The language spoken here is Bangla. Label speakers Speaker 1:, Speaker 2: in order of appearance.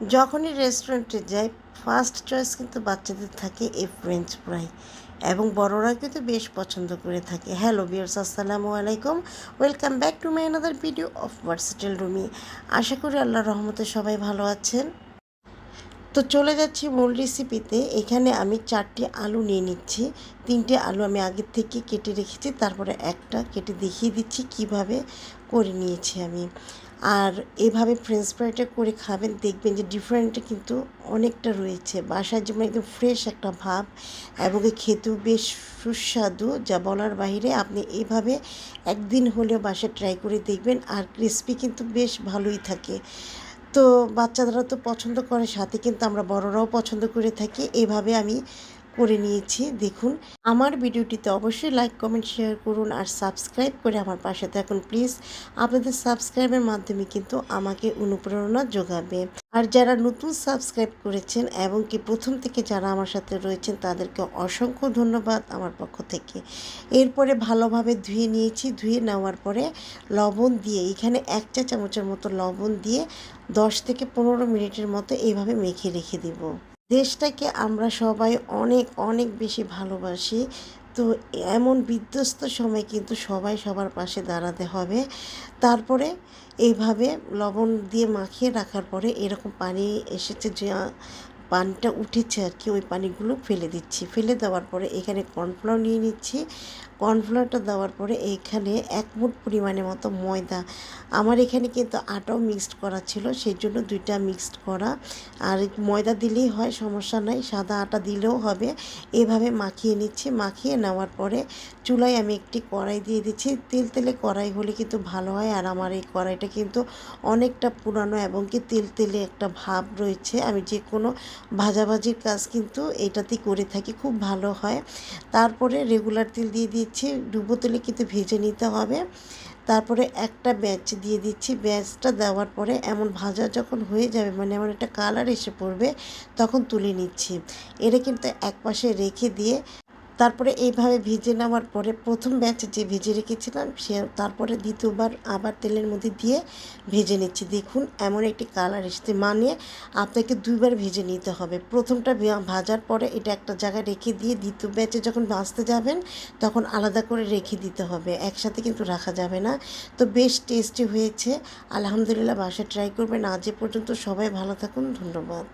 Speaker 1: যখনই রেস্টুরেন্টে যাই ফার্স্ট চয়েস কিন্তু বাচ্চাদের থাকে এ ফ্রেঞ্চ ফ্রাই এবং বড়রা কিন্তু বেশ পছন্দ করে থাকে। হ্যালো বিয়ার্স আসসালামু আলাইকুম। Welcome back to my another video of versatile Rumi আশা করি আল্লাহর রহমতে সবাই ভালো আছেন। তো চলে যাচ্ছি মূল রেসিপিতে এখানে আমি চারটি আলু নিয়ে নিচ্ছি। তিনটে আলু আমি আগের থেকে কেটে রেখেছি, তারপরে একটা কেটে দেখিয়ে দিচ্ছি কীভাবে করে নিয়েছি আমি। আর এভাবে ফ্রেঞ্চ ফ্রাইটা করে খাবেন, দেখবেন যে ডিফারেন্ট কিন্তু অনেকটা রয়েছে। বাসার যেমন একদম ফ্রেশ একটা ভাব এবং খেতেও বেশ সুস্বাদু, যা বলার বাইরে আপনি এভাবে একদিন হলেও বাসায় ট্রাই করে দেখবেন আর ক্রিসপি কিন্তু বেশ ভালোই থাকে। তো বাচ্চারা তো পছন্দ করে সাথে কিন্তু আমরা বড়রাও পছন্দ করে থাকি। এভাবে আমি করে নিয়েছি। দেখুন, আমার ভিডিওটিতে অবশ্যই লাইক কমেন্ট শেয়ার করুন আর সাবস্ক্রাইব করে আমার পাশে থাকুন প্লিজ আপনাদের সাবস্ক্রাইবের মাধ্যমে কিন্তু আমাকে অনুপ্রেরণা যোগাবে। আর যারা নতুন সাবস্ক্রাইব করেছেন এবং কি প্রথম থেকে যারা আমার সাথে রয়েছেন, তাদেরকে অসংখ্য ধন্যবাদ আমার পক্ষ থেকে। এরপরে ভালোভাবে ধুয়ে নিয়েছি। ধুয়ে নেওয়ার পরে লবণ দিয়ে, এখানে এক চা চামচের মতো লবণ দিয়ে দশ থেকে পনেরো মিনিটের মতো এইভাবে মেখে রেখে দেবো। দেশটাকে আমরা সবাই অনেক অনেক বেশি ভালোবাসি। তো এমন বিধ্বস্ত সময় কিন্তু সবাই সবার পাশে দাঁড়াতে হবে। তারপরে এইভাবে লবণ দিয়ে মাখিয়ে রাখার পরে এরকম পানি এসেছে যে, পানিটা উঠেছে আর কি, ওই পানিগুলো ফেলে দিচ্ছি। ফেলে দেওয়ার পরে এখানে কর্নফ্লাওয়ার নিয়ে নিচ্ছি। কর্নফ্লাওয়ারটা দেওয়ার পরে এখানে এক মুঠ পরিমাণে মতো ময়দা। আমার এখানে কিন্তু আটাও মিক্সড করা ছিল সেই জন্য দুইটা মিক্সড করা। আর ময়দা দিলেই হয়, সমস্যা নাই, সাদা আটা দিলেও হবে। এভাবে মাখিয়ে নিচ্ছি। মাখিয়ে নেওয়ার পরে চুলায় আমি একটি কড়াই দিয়ে দিচ্ছি। তেল তেলে কড়াই হলে কিন্তু ভালো হয়। আর আমার এই কড়াইটা কিন্তু অনেকটা পুরানো এবং কি তেল তেলে একটা ভাব রয়েছে। আমি যে কোনো ভাজাভাজির কাজ কিন্তু এটাতেই করে থাকি, খুব ভালো হয়। তারপরে রেগুলার তেল দিয়ে দিচ্ছি। ডুবো তেলে কিন্তু ভেজে নিতে হবে। তারপরে একটা ব্যাচ দিয়ে দিচ্ছি। ব্যাচটা দেওয়ার পরে এমন ভাজা যখন হয়ে যাবে মানে এমন একটা কালার এসে পড়বে, তখন তুলে নিচ্ছি। এটা কিন্তু এক পাশে রেখে দিয়ে তারপরে এইভাবে ভেজে নেওয়ার পরে প্রথম ব্যাচে যে ভেজে রেখেছিলাম, সে তারপরে দ্বিতীয়বার আবার তেলের মধ্যে দিয়ে ভেজে নিচ্ছি। দেখুন, এমন একটি কালার এসেছে। মানে আপনাকে দুইবার ভেজে নিতে হবে। প্রথমটা ভাজার পরে এটা একটা জায়গায় রেখে দিয়ে দ্বিতীয় ব্যাচে যখন ভাজতে যাবেন, তখন আলাদা করে রেখে দিতে হবে। একসাথে কিন্তু রাখা যাবে না। তো বেশ টেস্টি হয়েছে। আলহামদুলিল্লাহ, বাসায় ট্রাই করবেন। আজ পর্যন্ত সবাই ভালো থাকুন। ধন্যবাদ।